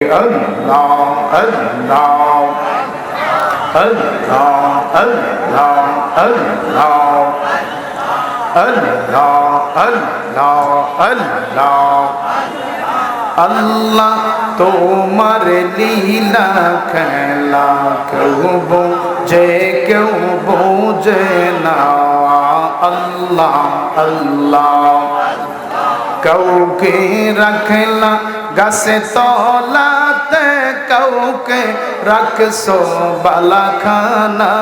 Allah, Allah, Allah, Allah, Allah, Allah, Allah, Allah. আল্লাহ তোমার লীলা খেলা কেউ বোঝে কেউ বোঝে না আল্লাহ আল্লাহ কাউকে রাখলা গাছে তলাতে কাউকে রাখছো বালাখানা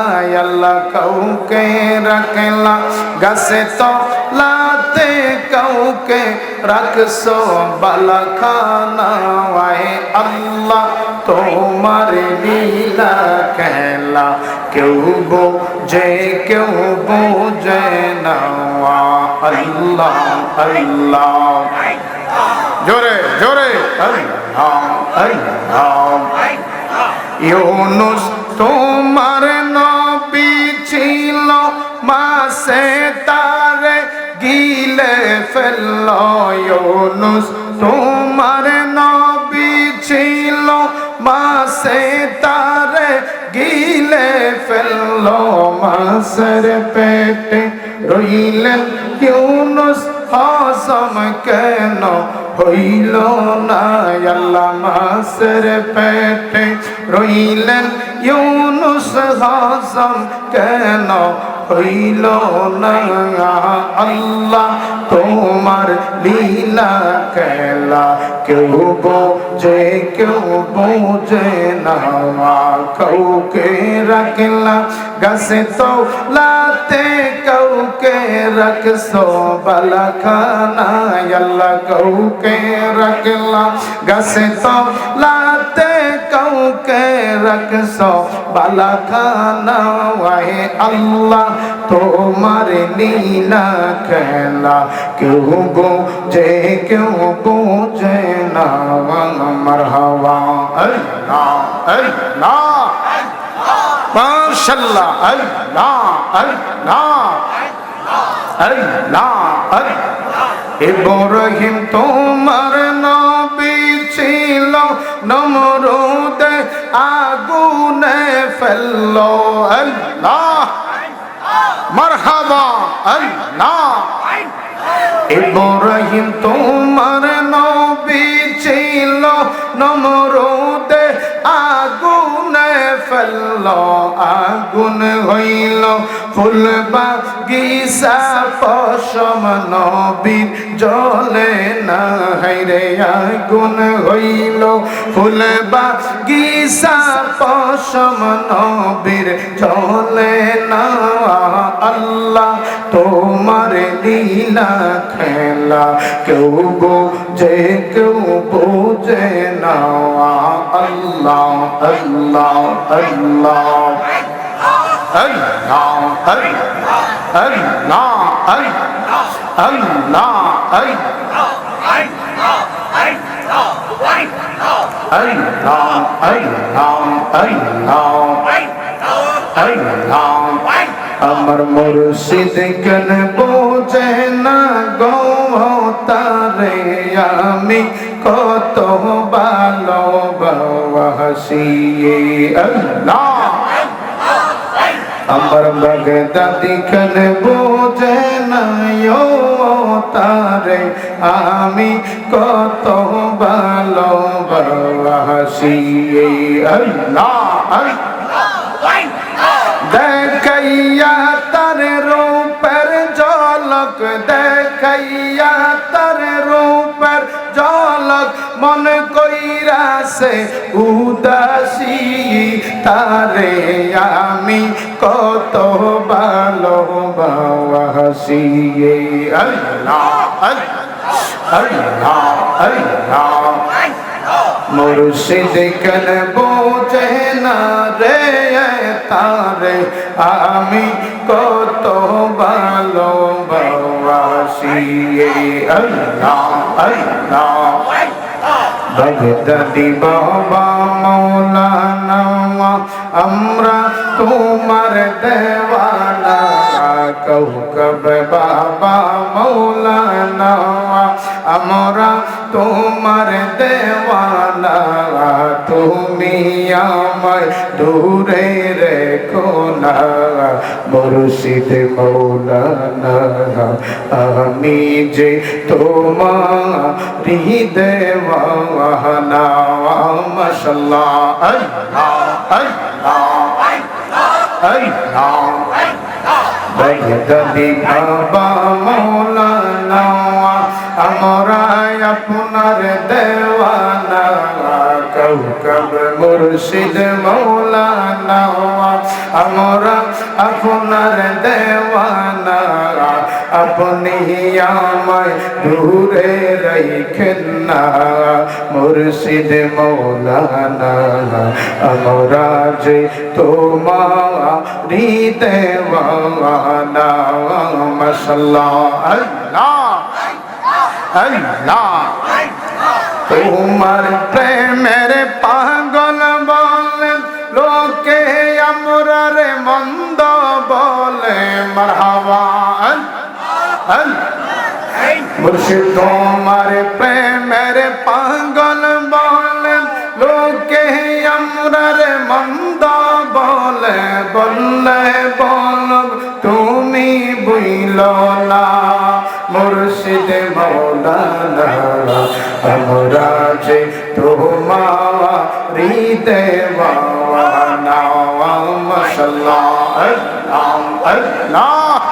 আল্লাহ কাউকে রাখলা। গাছে তলাতে কাউকে রাখছো বালাখানা আয় আল্লাহ তোমার লীলা খেলা। কেউ বোঝে কেউ বোঝে না, আল্লাহ আল্লাহ। জোরে জোরে। ইউনুস তোমার নবী ছিল, মাসে তারে গিলে ফেলল। ইউনুস তোমার নবী ছিল, মাসে তারে গিলে ফেলল। মাসের পেটে রইলেন ইউনুস হসম কেন হইল না আল্লাহ মাসের পেটে রইলেন ইউনুস হসম কেন হইল না আল্লাহ তোমার লীলা খেলা? কেউ বোঝে কেউ বোঝে না কাউকে রাখলা গাছে তো কাউকে রাখছো বালাখানা আল্লাহ কাউকে রাখলা গাছে তো লাতে কাউকে রাখছো বালাখানা ওয়াহে আল্লাহ তোমার লীলা খেলা কেউ বোঝে কেউ বোঝে না মারহাবা আল্লাহ আল্লাহ মাশাল্লাহ, আল্লাহ আল্লাহ। ইব্রাহিম, তোমার নবী ছিল, নমরুদে আগুনে ফেলল। আল্লাহ মারহাবা। আল্লাহ ইব্রাহিম, তোমার নবী ছিল, নমরুদে ফেলল আগুন হইল। ফুল বাগিসা পশম নবীর জলে না হাইরে আগুন হইল। ফুল বাগিসা পশম নবীর জলে না, আল্লাহ তোমার লীলা খেলা। কেউ বোঝে কেউ বোঝে না, আল্লাহ আল্লাহ আল্লাহ। الله الله الله الله الله আমার মুর্শিদ কেন বোঝে না গো তারে আমি কত ভালোবাস বাসি আল্লাহ আমার বাগদাদি কেন বোঝে না তারে আমি কত ভালো বাসি আল্লাহ কইরাছে উদাসী, তারে আমি কত ভালোবাসি। আল্লাহ আল্লাহ আল্লাহ মুর্শিদ কেন বোঝে না রে, তারে আমি কত ভালো বাসি আল্লাহ আল্লাহ। ভগদাদি বাবা মৌলানা আমরা তোমার দেওয়ানা কৌকব বাবা মৌলানা, আমরা তোমার দেওয়ানা, তুমি আমায় দূরে রেখো না, মুর্শিদ মৌলানা, আমি যে তোমার দেওয়ানা, মাশাল্লাহ আল্লাহ আল্লাহ আল্লাহ বৈদবি বাবা মৌলানা আমরা আপনার দেওয়ানা কৌকব মুর্শিদ মৌলানা আমরা আপনার দেওয়ানা, আপনি আমায় দূরে রাইখেন না। মুর্শিদ মৌলানা, আমরা যে তোমারি দেওয়ানা। মশাল্লাহ, আল্লাহ। আল্লাহ। তোমার প্রেমের পাগল বলে, লোকে আমরা রে মন্দ বলে। মারহাবা মুর্শিদ, তোমার প্রেমের পাগল বলে, লোকে আমরা রে মন্দ বলে। বললে বল, তুমি বুইল না। মুর্শিদ মৌলানা আমরা যে তোমারি দেওয়ানা মাশাল্লাহ আল্লাহ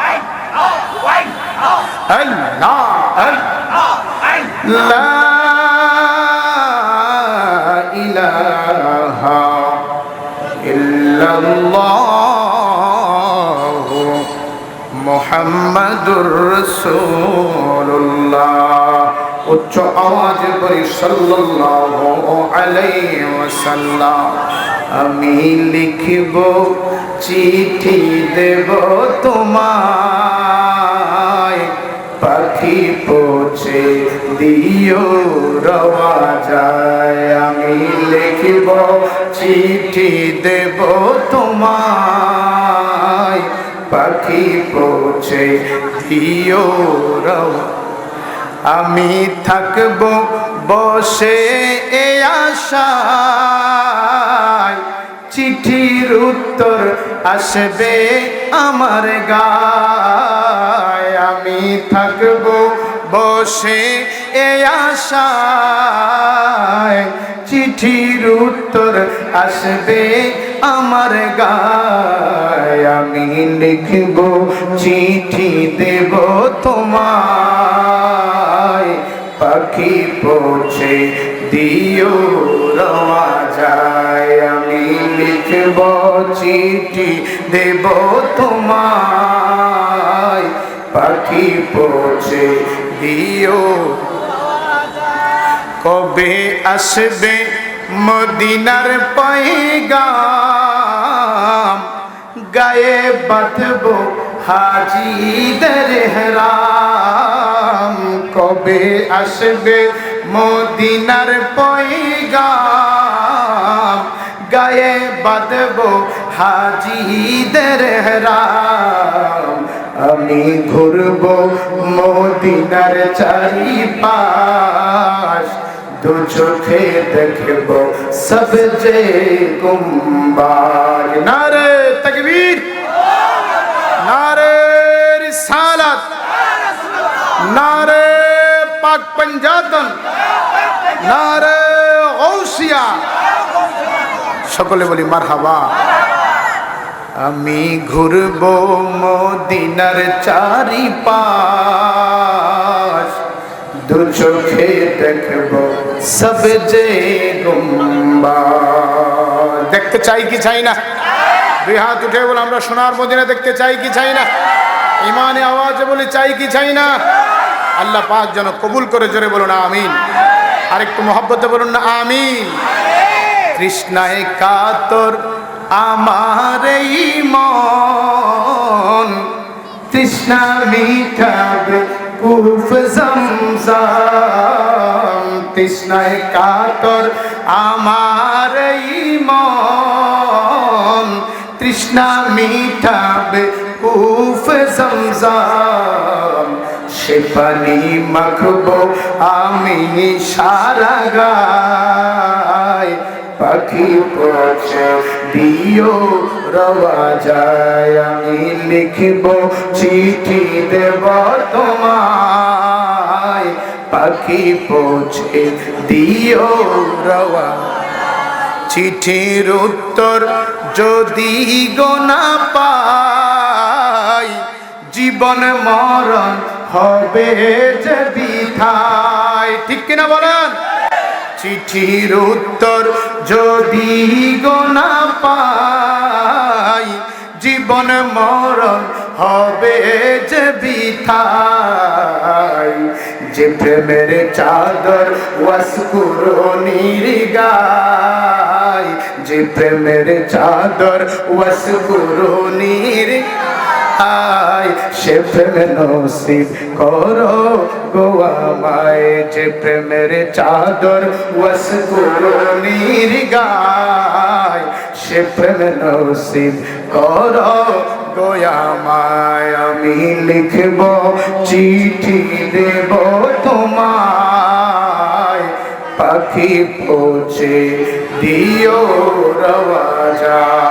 আল্লাহ আল্লাহ লা ইলাহা ইল্লাল্লাহ, মুহাম্মাদুর রাসূলুল্লাহ উচ্চ আওয়াজে বলি সাল্লাল্লাহু আলাইহি ওয়াসাল্লাম, আমি লিখিব, চিঠি দেব তোমায়। পাখি পৌঁছে দিও, রওয়া যায়। আমি লিখিব, চিঠি দেব তোমায়। পাখি পৌঁছে দিও, রওয়া আমি থাকব বসে এ আশায়। চিঠির উত্তর আসবে আমার গায়। আমি থাকব বসে এ আশায়। চিঠির উত্তর আসবে আমার গায়। আমি লিখব, চিঠি দেব তোমায়। পাখি পৌঁছে দিও, রওয়া যায়। আমি লিখব চিঠি, দেব তোমায়। পাখি পৌঁছে দিও। কবে আসবে মদিনার পয়গাম? গায়ে বাঁধব হাজিদের হেরাম। কবে আসবে মদিনার পয়গাম? গায়ে বাঁধব হাজিদের হেরাম। আমি ঘুরব মদিনার চারি পাশ দু চোখে দেখব সব যে গুম্বার। নারে তকবীর। নারে রিসালাত পাক পঞ্জাতন নারে গৌসিয়া। সকলে বলি মারহাবা। আমি ঘুরব মদিনার চারি পাশ দু চোখে দেখব সব যে গুম্বা দেখতে চাই কি চাই না? দুই হাত উঠে বলে, আমরা সোনার মদিনা দেখতে চাই কি চাই না? ইমানে আওয়াজে বলে চাই কি চাই না? আল্লাহ পাক যেন কবুল করে জোরে বলুন, আমিন। আরেকটু মহব্বতে বলুন না, আমিন। কৃষ্ণায় কাতর আমার এই মন, তৃষ্ণা মিঠাবে কুফ জমজম। তৃষ্ণায় কাতর আমার এই মন, তৃষ্ণা মিঠাবে কুফ জমজম। সে পানি মাখবো, আমি সারা গায়। পাখি পৌঁছে দিও, রওয়া যায়। আমি লিখব, চিঠি দেব তোমায়। পাখি পৌঁছে দিও, রওয়া চিঠির উত্তর যদি গোনা পাই, জীবন মরণ হবে যে বিথায় ঠিক কিনা বলেন? চিঠির উত্তর যদি গোনা পাই, জীবন মরণ হবে যে বিথাই যে প্রেমের চাদর ওয়াসকুরনির গায়, যে প্রেমের চাদর ওয়াসকুরনির আয় সে প্রেম নসিব করো গোয়া মায় যে প্রেমের চাদর ওয়াসকুরনির গায়, সে প্রেম নসিব করো গোয়া মায় আমি লিখব, চিঠি দেব তোমায়। পাখি পৌঁছে দিও রওয়া যায়